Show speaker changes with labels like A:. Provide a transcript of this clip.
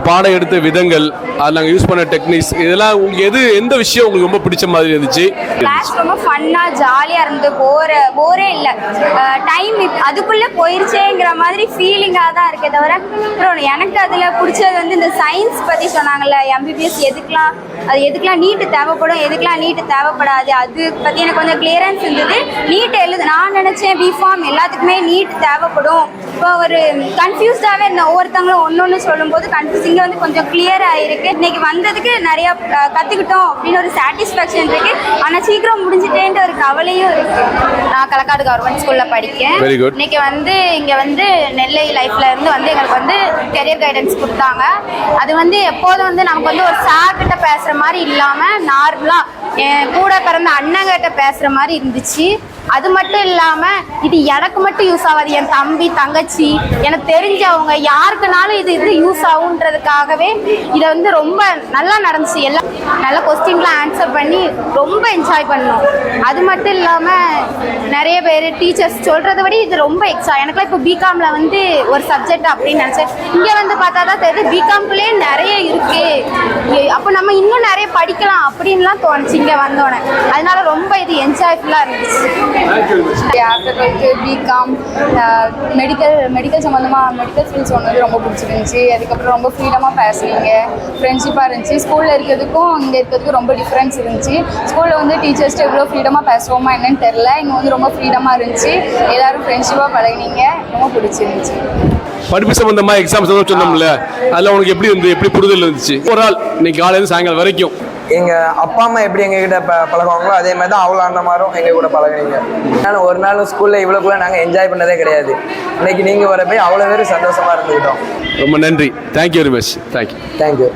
A: பாடம் எடுத்த விதங்கள் அது நாங்கள் யூஸ் பண்ண டெக்னிக்ஸ் இதெல்லாம் உங்களுக்கு எது எந்த விஷயம் உங்களுக்கு ரொம்ப பிடிச்ச மாதிரி இருந்துச்சு?
B: கிளாஸ் ரொம்ப ஃபன்னாக ஜாலியாக இருந்து போற போரே இல்லை. டைம் அதுக்குள்ளே போயிருச்சேங்கிற மாதிரி ஃபீலிங்காக தான் இருக்கே தவிர அப்புறம் எனக்கு அதில் பிடிச்சது வந்து இந்த சயின்ஸ் பற்றி சொன்னாங்கல்ல எம்பிபிஎஸ் எதுக்கெலாம் அது எதுக்கெலாம் நீட்டு தேவைப்படும் எதுக்கெலாம் நீட்டு தேவைப்படாது அது பற்றி எனக்கு கொஞ்சம் கிளியரன்ஸ் இருந்தது. நீட் எழுது நான் நினச்சேன் பிஃபார்ம் எல்லாத்துக்குமே நீட் தேவைப்படும். இப்போ ஒரு கன்ஃபியூஸ்டாகவே இருந்தேன் ஒவ்வொருத்தங்களும் ஒன்று ஒன்று சொல்லும்போது கன்ஃபியூசிங்க வந்து கொஞ்சம் கிளியர் ஆயிருக்கு இன்னைக்கு வந்ததுக்கு நிறைய அஹ், கத்துக்கிட்டோம் அப்படின்னு ஒரு சாட்டிஸ்ஃபேக்ஷன் இருக்கு. ஆனால் சீக்கிரம் முடிஞ்சிட்டேன்ற ஒரு கவலையும் இருக்கு. நான் களக்காடு கவர்மெண்ட் ஸ்கூல்ல படிக்கேன். இன்னைக்கு வந்து இங்க வந்து நெல்லை லைஃப்ல இருந்து வந்து எங்களுக்கு வந்து கெரியர் கைடன்ஸ் கொடுத்தாங்க. அது வந்து எப்போதும் வந்து நமக்கு வந்து ஒரு சார் கிட்ட பேசுற மாதிரி இல்லாம நார்மலா என் கூட பிறந்த அண்ணங்கிட்ட பேசுற மாதிரி இருந்துச்சு. அது மட்டும் இல்லாம இது எனக்கு மட்டும் யூஸ் ஆகாது. என் தம்பி தங்கச்சி எனக்கு தெரிஞ்சவங்க யாருக்குனாலும் இது இது யூஸ் ஆகுன்றதுக்காகவே இதை வந்து ரொம்ப நல்லா நடந்துச்சு. எல்லாம் நல்ல கொஸ்டின்லாம் ஆன்சர் பண்ணி ரொம்ப என்ஜாய் பண்ணோம். அது மட்டும் இல்லாம நிறைய பேர் டீச்சர்ஸ் சொல்கிறத விட இது ரொம்ப எக்ஸ்ட்ரா எனக்குலாம் இப்போ பிகாம்ல வந்து ஒரு சப்ஜெக்ட் அப்படின்னு நினைச்சேன். இங்க வந்து பார்த்தா தான் தெரியுது பிகாம்குள்ளேயே நிறைய இருக்கு. அப்போ நம்ம இன்னும் நிறைய படிக்கலாம் அப்படின்லாம் தோணுச்சு இங்க வந்தோடனே. அதனால ரொம்ப இது என்ஜாய்ஃபுல்லா இருந்துச்சு.
C: After twelfth BCom medical medical சம்மந்தமாக மெடிக்கல் ஃபீல்ட் சொன்னது ரொம்ப பிடிச்சிருந்துச்சி. அதுக்கப்புறம் ரொம்ப ஃப்ரீடமாக பேசுனீங்க. ஃப்ரெண்ட்ஷிப்பாக இருந்துச்சு. ஸ்கூலில் இருக்கிறதுக்கும் இங்கே இருக்கிறதுக்கும் ரொம்ப டிஃப்ரென்ஸ் இருந்துச்சு. ஸ்கூலில் வந்து டீச்சர்ஸ்ட்டு எவ்வளோ ஃப்ரீடமாக பேசுவோமா என்னன்னு தெரில இங்கே வந்து ரொம்ப ஃப்ரீடமாக இருந்துச்சு. எல்லாரும் ஃப்ரெண்ட்ஷிப்பாக பழகினீங்க. ரொம்ப பிடிச்சிருந்துச்சி.
A: படிப்பு சம்பந்தமா எக்ஸாம்ஸ் எல்லாம் சொன்னோம்ல அதில் உங்களுக்கு எப்படி இருந்து எப்படி புரிதல் இருந்துச்சு? ஒரு நாள் இன்னைக்கு காலையில சாயங்காலம் வரைக்கும்.
D: எங்க அப்பா அம்மா எப்படி எங்க கிட்ட ப- பழகுவாங்களோ அதே மாதிரி தான் அவ்வளோ அந்த மாதிரியும் எங்க கூட பழகுனீங்க. அதனால ஒரு நாள் ஸ்கூல்ல இவ்வளோக்குள்ள நாங்கள் என்ஜாய் பண்ணதே கிடையாது. இன்னைக்கு நீங்க வரப்போ அவ்வளோ பேர் சந்தோஷமா இருந்துக்கிட்டோம்
A: ரொம்ப நன்றி. Thank you very much thank you
D: thank you